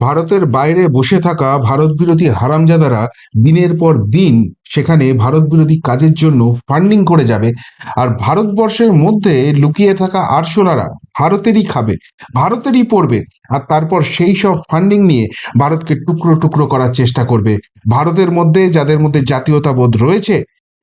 ভারতের বাইরে বসে থাকা ভারত বিরোধী হারামজাদারা দিনের পর দিন সেখানে ভারত বিরোধী কাজের জন্য ফান্ডিং করে যাবে। আর ভারতবর্ষের মধ্যে লুকিয়ে থাকা আরশোলারা ভারতেরই খাবে, ভারতেরই পড়বে। আর তারপর সেই সব ফান্ডিং নিয়ে ভারতকে টুকরো টুকরো করার চেষ্টা করবে। ভারতের মধ্যে, যাদের মধ্যে জাতীয়তাবোধ রয়েছে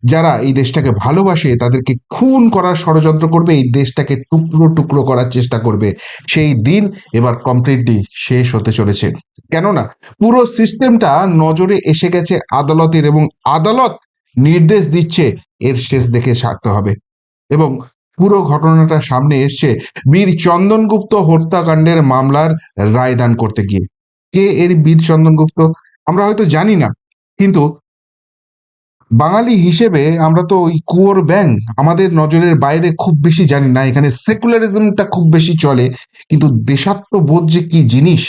যারা এই দেশটাকে ভালোবাসে, তাদেরকে খুন করার ষড়যন্ত্র করবে, এই দেশটাকে টুকরো টুকরো করার চেষ্টা করবে। সেই দিন এবার কমপ্লিটলি শেষ হতে চলেছে। কেননা, পুরো সিস্টেমটা নজরে এসে গেছে আদালতের এবং আদালত নির্দেশ দিচ্ছে এর শেষ দেখে সারতে হবে। এবং পুরো ঘটনাটা সামনে এসছে বীর চন্দনগুপ্ত হত্যাকাণ্ডের মামলার রায়দান করতে গিয়ে। কে এর বীর চন্দনগুপ্ত? আমরা হয়তো জানি না। কিন্তু বাঙালি হিসেবে আমরা তো ওই কুয়োর ব্যাং আমাদের নজরের বাইরে খুব বেশি জানি না, এখানে সেকুলারিজমটা খুব বেশি চলে, কিন্তু দেশাত্মবোধ যে কি জিনিস,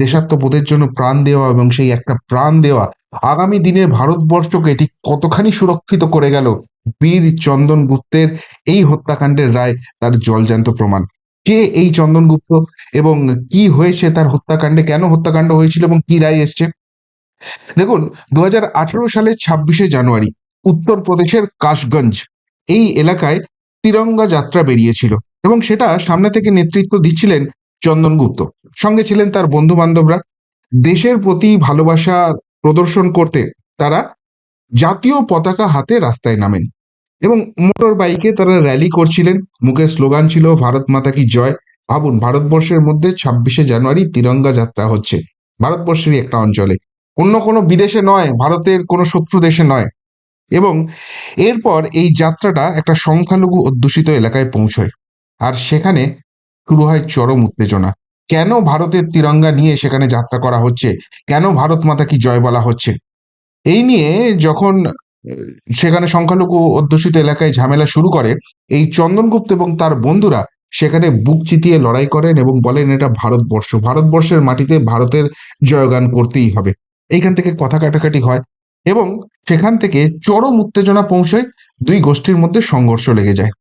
দেশাত্মবোধের জন্য প্রাণ দেওয়া এবং সেই একটা প্রাণ দেওয়া, আগামী দিনের ভারতবর্ষকে এটি কতখানি সুরক্ষিত করে গেল বীর চন্দন গুপ্তের এই হত্যাকাণ্ডের রায়, তার জলজান্ত প্রমাণ। কে এই চন্দনগুপ্ত এবং কি হয়েছে তার হত্যাকাণ্ডে, কেন হত্যাকাণ্ড হয়েছিল এবং কি রায় এসছে? দেখুন দু হাজার আঠারো সালের ছাব্বিশে জানুয়ারি উত্তরপ্রদেশের কাশগঞ্জ, এই এলাকায় তিরঙ্গা যাত্রা বেরিয়েছিল এবং সেটা সামনে থেকে নেতৃত্ব দিচ্ছিলেন চন্দন গুপ্ত। সঙ্গে ছিলেন তার বন্ধু বান্ধবরা দেশের প্রতি ভালোবাসা প্রদর্শন করতে তারা জাতীয় পতাকা হাতে রাস্তায় নামেন এবং মোটর বাইকে তারা র্যালি করছিলেন। মুখে স্লোগান ছিল, ভারত মাতা কি জয়? ভাবুন, ভারতবর্ষের মধ্যে ছাব্বিশে জানুয়ারি তিরঙ্গা যাত্রা হচ্ছে, ভারতবর্ষেরই একটা অঞ্চলে। অন্য কোনো বিদেশে নয়, ভারতের কোনো শত্রু দেশে নয়। এবং এরপর এই যাত্রাটা একটা সংখ্যালঘু অধ্যুষিত এলাকায় পৌঁছয়। আর সেখানে শুরু হয় চরম উত্তেজনা। কেন ভারতের তিরঙ্গা নিয়ে সেখানে যাত্রা করা হচ্ছে? কেন ভারত মাতা কি জয় বলা হচ্ছে? এই নিয়ে যখন সেখানে সংখ্যালঘু অধ্যুষিত এলাকায় ঝামেলা শুরু করে, এই চন্দনগুপ্ত এবং তার বন্ধুরা সেখানে বুক চিতিয়ে লড়াই করেন এবং বলেন এটা ভারতবর্ষ। ভারতবর্ষের মাটিতে ভারতের জয়গান করতেই হবে। এইখান থেকে কথা কাটাকাটি হয় এবং সেখান থেকে চরম উত্তেজনা পৌঁছয় দুই গোষ্ঠীর মধ্যে সংঘর্ষ লেগে যায়।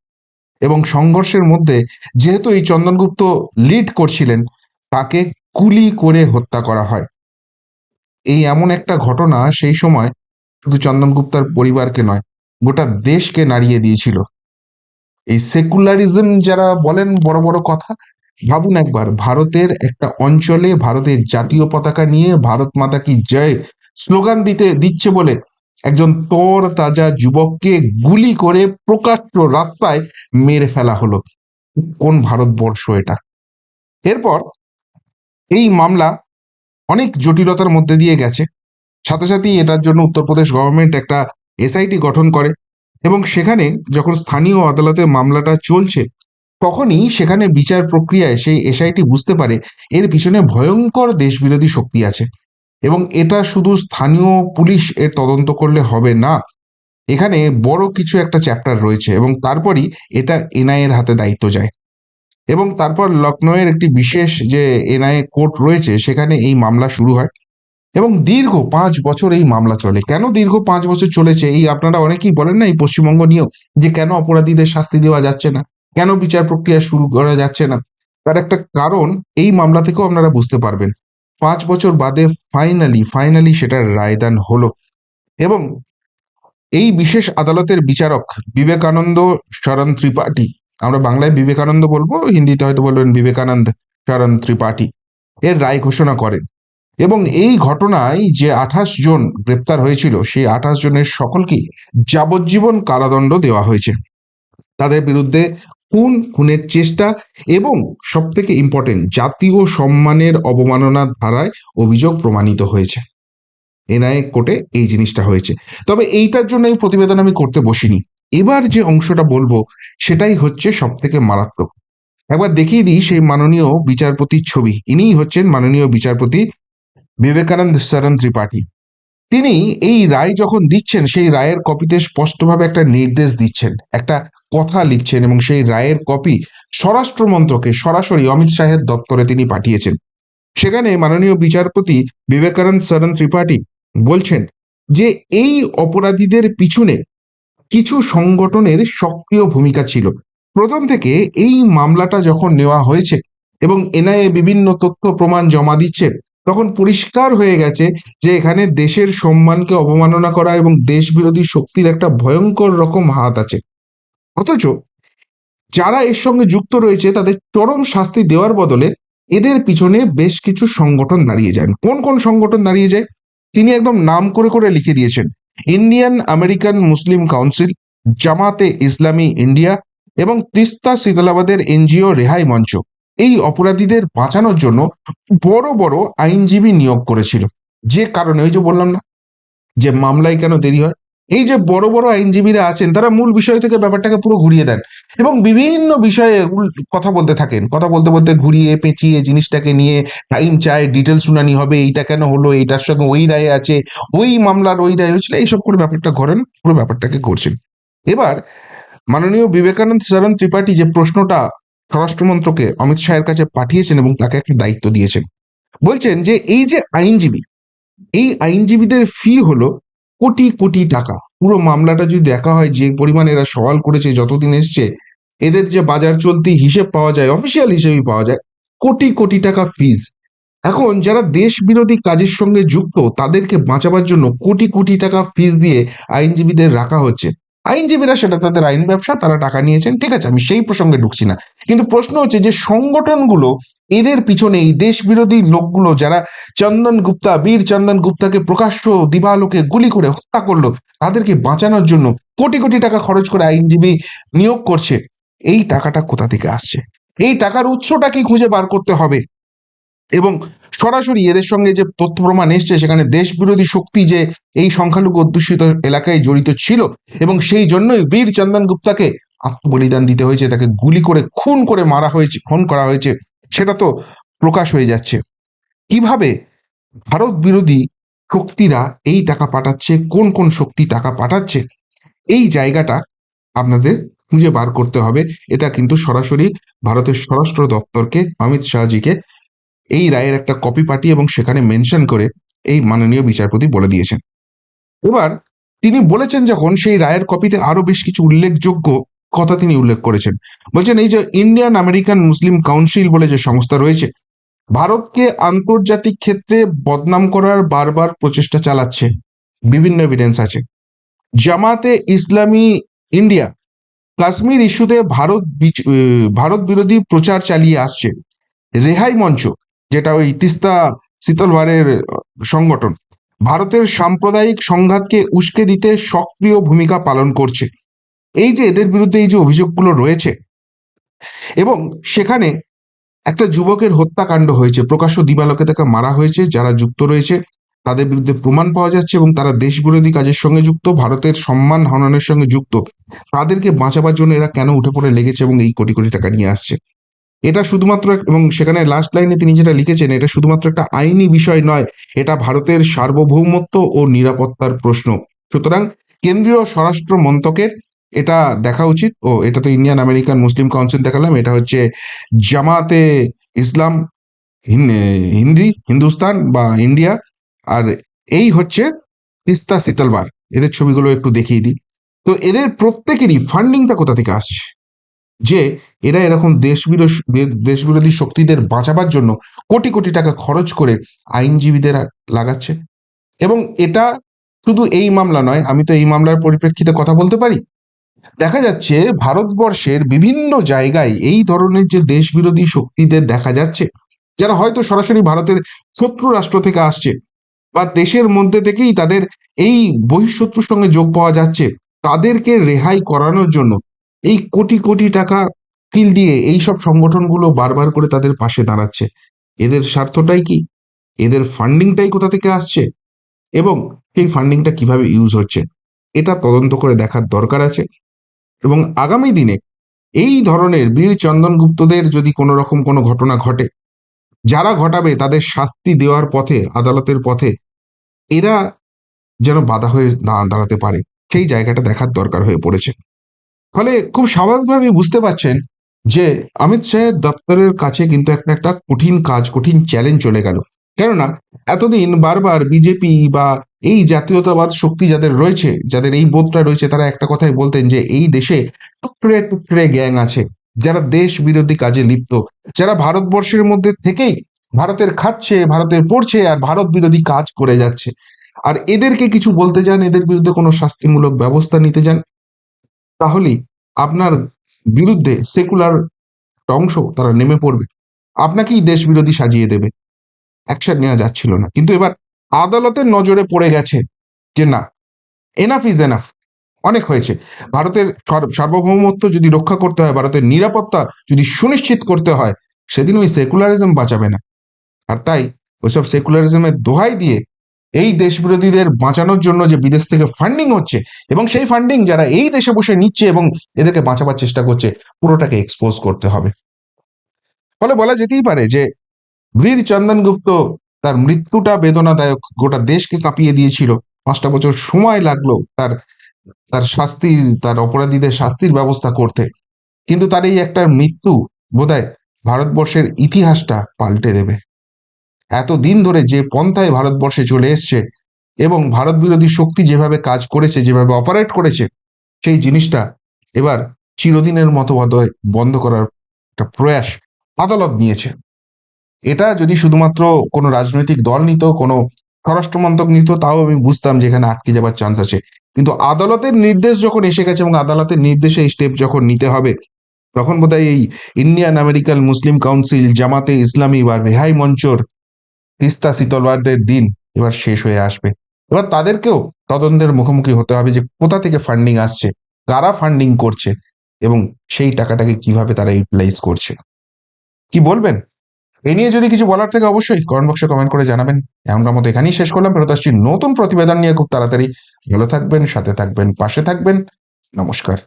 এবং সংঘর্ষের মধ্যে যেহেতু এই চন্দনগুপ্ত লিড করছিলেন, তাকে কুলি করে হত্যা করা হয়। এই এমন একটা ঘটনা সেই সময় শুধু চন্দনগুপ্তার পরিবারকে নয়, গোটা দেশকে নাড়িয়ে দিয়েছিল। এই সেকুলারিজম যারা বলেন বড় বড় কথা ভাবুন একবার, ভারতের একটা অঞ্চলে ভারতের জাতীয় পতাকা নিয়ে ভারত মাতা কি জয় স্লোগান দিতে, দিচ্ছে বলে একজন তর তাজা যুবককে গুলি করে প্রকাশ্য রাস্তায় মেরে ফেলা হলো। কোন ভারতবর্ষ এটা? এরপর এই মামলা অনেক জটিলতার মধ্যে দিয়ে গেছে। সাথে সাথেই এটার জন্য উত্তরপ্রদেশ গভর্নমেন্ট একটা এসআইটি গঠন করে এবং সেখানে যখন স্থানীয় আদালতে মামলাটা চলছে তখনই সেখানে বিচার প্রক্রিয়ায় সেই এসআইটি বুঝতে পারে এর পিছনে ভয়ঙ্কর দেশবিরোধী শক্তি আছে। এবং এটা শুধু স্থানীয় পুলিশ এর তদন্ত করলে হবে না। এখানে বড় কিছু একটা চ্যাপ্টার রয়েছে এবং তারপরই এটা এনআই এর হাতে দায়িত্ব যায়। এবং তারপর লখনৌয়ের একটি বিশেষ যে এনআইএ কোর্ট রয়েছে সেখানে এই মামলা শুরু হয়। এবং দীর্ঘ পাঁচ বছর এই মামলা চলে। কেন দীর্ঘ পাঁচ বছর চলেছে? এই আপনারা অনেকেই বলেন না এই পশ্চিমবঙ্গ নিয়েও যে কেন অপরাধীদের শাস্তি দেওয়া যাচ্ছে না? কেন বিচার প্রক্রিয়া শুরু করা যাচ্ছে না? তার একটা কারণ, এই মামলা থেকেও আপনারা বুঝতে পারবেন। পাঁচ বছর বাদে ফাইনালি ফাইনালি সেটার রায়দান হলো। এবং এই বিশেষ আদালতের বিচারক বিবেকানন্দ শরণ ত্রিপাঠী, আমরা বাংলায় বিবেকানন্দ বলব, হিন্দিতে হয়তো বলবেন বিবেকানন্দ শরণ ত্রিপাঠী, এর রায় ঘোষণা করেন। এবং এই ঘটনায় যে আঠাশ জন গ্রেপ্তার হয়েছিল, সেই আঠাশ জনের সকলকেই যাবজ্জীবন কারাদণ্ড দেওয়া হয়েছে। তাদের বিরুদ্ধে খুন, খুনের চেষ্টা এবং সব থেকে ইম্পর্টেন্ট জাতীয় সম্মানের অবমাননার ধারায় অভিযোগ প্রমাণিত হয়েছে। এনআইএ কোর্টে এই জিনিসটা হয়েছে। তবে এইটার জন্য এই প্রতিবেদন আমি করতে বসিনি। এবার যে অংশটা বলব, সেটাই হচ্ছে সব থেকে মারাত্মক। একবার দেখিয়ে দিই সেই মাননীয় বিচারপতির ছবি। ইনিই হচ্ছেন মাননীয় বিচারপতি বিবেকানন্দ শরণ ত্রিপাঠী। তিনি এই রায় যখন দিচ্ছেন, সেই রায়ের কপিতে স্পষ্টভাবে একটা নির্দেশ দিচ্ছেন, একটা কথা লিখছেন এবং সেই রায়ের কপি স্বরাষ্ট্র মন্ত্রকে সরাসরি অমিত শাহের দপ্তরে তিনি পাঠিয়েছেন। সেখানে মাননীয় বিচারপতি বিবেকানন্দ শরণ ত্রিপাঠী বলছেন যে, এই অপরাধীদের পিছনে কিছু সংগঠনের সক্রিয় ভূমিকা ছিল। প্রথম থেকে এই মামলাটা যখন নেওয়া হয়েছে এবং এনআইএ বিভিন্ন তথ্য প্রমাণ জমা দিচ্ছে তখন পরিষ্কার হয়ে গেছে যে এখানে দেশের সম্মানকে অবমাননা করা এবং দেশ বিরোধী শক্তির একটা ভয়ঙ্কর রকম হাত আছে। অথচ যারা এর সঙ্গে যুক্ত রয়েছে, তাদের চরম শাস্তি দেওয়ার বদলে এদের পিছনে বেশ কিছু সংগঠন দাঁড়িয়ে যায়। কোন কোন সংগঠন দাঁড়িয়ে যায়? তিনি একদম নাম করে করে লিখে দিয়েছেন। ইন্ডিয়ান আমেরিকান মুসলিম কাউন্সিল, জামাতে ইসলামী ইন্ডিয়া এবং তিস্তা শীতলাবাদের এনজিও রেহাই মঞ্চ। এই অপরাধীদের বাঁচানোর জন্য বড় বড় আইনজীবী নিয়োগ করেছিল। যে কারণে, ওই যে বললাম না, যে মামলায় কেন দেরি হয়? এই যে বড় বড় আইনজীবীরা আছেন, তারা মূল বিষয় থেকে ব্যাপারটাকে পুরো ঘুরিয়ে দেন এবং বিভিন্ন বিষয়ে কথা বলতে থাকেন। কথা বলতে বলতে ঘুরিয়ে, পেঁচিয়ে জিনিসটাকে নিয়ে টাইম চায় ডিটেল শুনানি হবে, এইটা কেন হলো, এইটার সঙ্গে ওই রায় আছে, ওই মামলার ওই রায় হয়েছিল, এইসব করে ব্যাপারটা ঘরেন, পুরো ব্যাপারটাকে করছেন এবার মাননীয় বিবেকানন্দ শরণ ত্রিপাঠী যে প্রশ্নটা স্বরাষ্ট্রমন্ত্রকে অমিত শাহের কাছে পাঠিয়েছেন এবং তাকে একটা দায়িত্ব দিয়েছেন। বলছেন যে, এই যে আইনজীবী, এই আইনজীবীদের ফি হলো কোটি কোটি টাকা। পুরো মামলাটা যদি দেখা হয়, যে পরিমাণ এরা সওয়াল করেছে, যতদিন এসছে, এদের যে বাজার চলতি হিসেব পাওয়া যায় অফিসিয়াল হিসেবেই পাওয়া যায়, কোটি কোটি টাকা ফিজ এখন যারা দেশ বিরোধী কাজের সঙ্গে যুক্ত, তাদেরকে বাঁচাবার জন্য কোটি কোটি টাকা ফিজ দিয়ে আইনজীবীদের রাখা হচ্ছে। আইনজীবীরা সেটা তাদের আইন ব্যবসা, তারা টাকা নিয়েছেন, ঠিক আছে, আমি সেই প্রসঙ্গে ঢুকছি না। কিন্তু প্রশ্ন হচ্ছে যে সংগঠনগুলো এদের পিছনে এই দেশ বিরোধী লোকগুলো যারা চন্দন গুপ্তা, বীর চন্দন গুপ্তাকে প্রকাশ্য দিবালোকে গুলি করে হত্যা করল, তাদেরকে বাঁচানোর জন্য কোটি কোটি টাকা খরচ করে আইনজীবী নিয়োগ করছে। এই টাকাটা কোথা থেকে আসছে? এই টাকার উৎসটা কি খুঁজে বার করতে হবে? এবং সরাসরি এদের সঙ্গে যে তথ্য প্রমাণ এসছে, সেখানে দেশ বিরোধী শক্তি যে এই সংখ্যালঘু অধ্যুষিত এলাকায় জড়িত ছিল এবং সেই জন্যই বীর চন্দন গুপ্তাকে আত্মবলিদান দিতে হয়েছে, তাকে গুলি করে, খুন করে মারা হয়েছে, খুন করা হয়েছে, সেটা তো প্রকাশ হয়ে যাচ্ছে। কীভাবে ভারত বিরোধী শক্তিরা এই টাকা পাঠাচ্ছে, কোন কোন শক্তি টাকা পাঠাচ্ছে, এই জায়গাটা আপনাদের খুঁজে বার করতে হবে। এটা কিন্তু সরাসরি ভারতের স্বরাষ্ট্র দপ্তরকে, অমিত শাহজিকে এই রায়ের একটা কপি পাঠিয়ে এবং সেখানে মেনশন করে এই মাননীয় বিচারপতি বলে দিয়েছেন। এবার তিনি বলেছেন যখন সেই রায়ের কপিতে আরও বেশ কিছু উল্লেখযোগ্য কথা তিনি উল্লেখ করেছেন। বলছেন এই যে ইন্ডিয়ান আমেরিকান মুসলিম কাউন্সিল বলে যে সংস্থা রয়েছে, ভারতকে আন্তর্জাতিক ক্ষেত্রে বদনাম করার বারবার প্রচেষ্টা চালাচ্ছে। বিভিন্ন এভিডেন্স আছে। জামাতে ইসলামী ইন্ডিয়া কাশ্মীর ইস্যুতে ভারত ভারত বিরোধী প্রচার চালিয়ে আসছে। রেহাই মঞ্চ যেটা ওই তিস্তা শীতলবারের আহ, সংগঠন। ভারতের সাম্প্রদায়িক সংঘাতকে উস্কে দিতে সক্রিয় ভূমিকা পালন করছে। এই যে এদের বিরুদ্ধে এই যে অভিযোগগুলো রয়েছে এবং সেখানে একটা যুবকের হত্যাকাণ্ড হয়েছে। প্রকাশ্য দিবালোকে তাকে মারা হয়েছে যারা যুক্ত রয়েছে তাদের বিরুদ্ধে প্রমাণ পাওয়া যাচ্ছে এবং তারা দেশ বিরোধী কাজের সঙ্গে যুক্ত ভারতের সম্মান হননের সঙ্গে যুক্ত। তাদেরকে বাঁচাবার জন্য এরা কেন উঠে পড়ে লেগেছে এবং এই কোটি কোটি টাকা নিয়ে আসছে? এটা শুধুমাত্র এবং সেখানে লাস্ট লাইনে তিনি যেটা লিখেছেন, এটা শুধুমাত্র একটা আইনি বিষয় নয়, এটা ভারতের সার্বভৌমত্ব ও নিরাপত্তার প্রশ্ন। সুতরাং কেন্দ্রীয় স্বরাষ্ট্র মন্ত্রকের এটা দেখা উচিত, ও এটা তো ইন্ডিয়ান আমেরিকান মুসলিম কাউন্সিল দেখালাম, এটা হচ্ছে জামাতে ইসলাম হিন্দি, হিন্দুস্তান বা ইন্ডিয়া আর এই হচ্ছে তিস্তা শীতলবার এদের ছবিগুলো একটু দেখিয়ে দিই। তো এদের প্রত্যেকেরই ফান্ডিংটা কোথা থেকে আসছে? যে এরা এরকম দেশ দেশ বিরোধী শক্তিদের বাঁচাবার জন্য কোটি কোটি টাকা খরচ করে আইনজীবীদের লাগাচ্ছে। এবং এটা শুধু এই মামলা নয়, আমি তো এই মামলার পরিপ্রেক্ষিতে কথা বলতে পারি। দেখা যাচ্ছে ভারতবর্ষের বিভিন্ন জায়গায় এই ধরনের যে দেশ বিরোধী শক্তিদের দেখা যাচ্ছে, যারা হয়তো সরাসরি ভারতের শত্রু রাষ্ট্র থেকে আসছে বা দেশের মধ্যে থেকেই তাদের এই বহিঃশত্রুর সঙ্গে যোগ পাওয়া যাচ্ছে, তাদেরকে রেহাই করানোর জন্য এই কোটি কোটি টাকা কিল দিয়ে এই সব সংগঠনগুলো বারবার করে তাদের পাশে দাঁড়াচ্ছে। এদের স্বার্থটাই কি? এদের ফান্ডিংটাই কোথা থেকে আসছে? এবং সেই ফান্ডিংটা কীভাবে ইউজ হচ্ছে? এটা তদন্ত করে দেখার দরকার আছে। এবং আগামী দিনে এই ধরনের বীর চন্দন গুপ্তদের যদি কোনো রকম কোনো ঘটনা ঘটে, যারা ঘটাবে তাদের শাস্তি দেওয়ার পথে, আদালতের পথে, এরা যেন বাধা হয়ে দাঁড়াতে পারে। সেই জায়গাটা দেখার দরকার হয়ে পড়েছে। ফলে খুব স্বাভাবিকভাবে বুঝতে পারছেন যে অমিত শাহের দপ্তরের কাছে কিন্তু একটা একটা কঠিন কাজ, কঠিন চ্যালেঞ্জ চলে গেল। কেননা এতদিন বারবার বিজেপি বা এই জাতীয়তাবাদ শক্তি যাদের রয়েছে, যাদের এই বোধটা রয়েছে, তারা একটা কথাই বলতেন যে এই দেশে টুকরে টুকরে গ্যাং আছে। যারা দেশ বিরোধী কাজে লিপ্ত, যারা ভারতবর্ষের মধ্যে থেকেই ভারতের খাচ্ছে, ভারতের পড়ছে আর ভারত বিরোধী কাজ করে যাচ্ছে। আর এদেরকে কিছু বলতে যান এদের বিরুদ্ধে কোনো শাস্তিমূলক ব্যবস্থা নিতে যান তাহলেই আপনার বিরুদ্ধে সেকুলার অংশ তারা নেমে পড়বে। আপনাকেই দেশ বিরোধী সাজিয়ে দেবে। অ্যাকশন নেওয়া যাচ্ছিল না। কিন্তু এবার আদালতের নজরে পড়ে গেছে যে না এনাফ ইজ এনাফ অনেক হয়েছে। ভারতের সার্বভৌমত্ব যদি রক্ষা করতে হয়, ভারতের নিরাপত্তা যদি সুনিশ্চিত করতে হয়, সেদিন ওই সেকুলারিজম বাঁচাবে না। আর তাই ওইসব সেকুলারিজমের দোহাই দিয়ে এই দেশ বিরোধীদের বাঁচানোর জন্য যে বিদেশ থেকে ফান্ডিং হচ্ছে এবং সেই ফান্ডিং যারা এই দেশে বসে নিচ্ছে এবং এদেরকে বাঁচাবার চেষ্টা করছে, পুরোটাকে এক্সপোজ করতে হবে। ফলে বলা যেতেই পারে যে বীর চন্দন গুপ্ত তার মৃত্যুটা বেদনাদায়ক গোটা দেশকে কাঁপিয়ে দিয়েছিল। পাঁচটা বছর সময় লাগল তার তার শাস্তির, তার অপরাধীদের শাস্তির ব্যবস্থা করতে। কিন্তু তার এই একটা মৃত্যু বোধহয় ভারতবর্ষের ইতিহাসটা পাল্টে দেবে। এতদিন ধরে যে পন্থায় ভারতবর্ষে চলে এসছে এবং ভারত বিরোধী শক্তি যেভাবে কাজ করেছে, যেভাবে অপারেট করেছে, সেই জিনিসটা এবার চিরদিনের মতো বন্ধ করার একটা প্রয়াস আদালত নিয়েছে। এটা যদি শুধুমাত্র কোনো রাজনৈতিক দল নিত, কোনো স্বরাষ্ট্র মন্ত্রক নিত, তাও আমি বুঝতাম যে এখানে আটকে যাবার চান্স আছে। কিন্তু আদালতের নির্দেশ যখন এসে গেছে এবং আদালতের নির্দেশে এই স্টেপ যখন নিতে হবে, তখন বোধহয় এই ইন্ডিয়ান আমেরিকান মুসলিম কাউন্সিল জামাতে ইসলামী বা রেহাই মঞ্চর তিস্তা শীতলবারদের দিন এবার শেষ হয়ে আসবে। এবার তাদেরকেও তদন্তের মুখোমুখি হতে হবে যে কোথা থেকে ফান্ডিং আসছে, কারা ফান্ডিং করছে এবং সেই টাকাটাকে কীভাবে তারা ইউটিলাইজ করছে। কি বলবেন? এ নিয়ে যদি কিছু বলার থাকে অবশ্যই কমেন্ট বক্সে কমেন্ট করে জানাবেন। এমনকার মতো এখানেই শেষ করলাম। ফেরত আসছি নতুন প্রতিবেদন নিয়ে। খুব তাড়াতাড়ি ভালো থাকবেন, সাথে থাকবেন, পাশে থাকবেন। নমস্কার।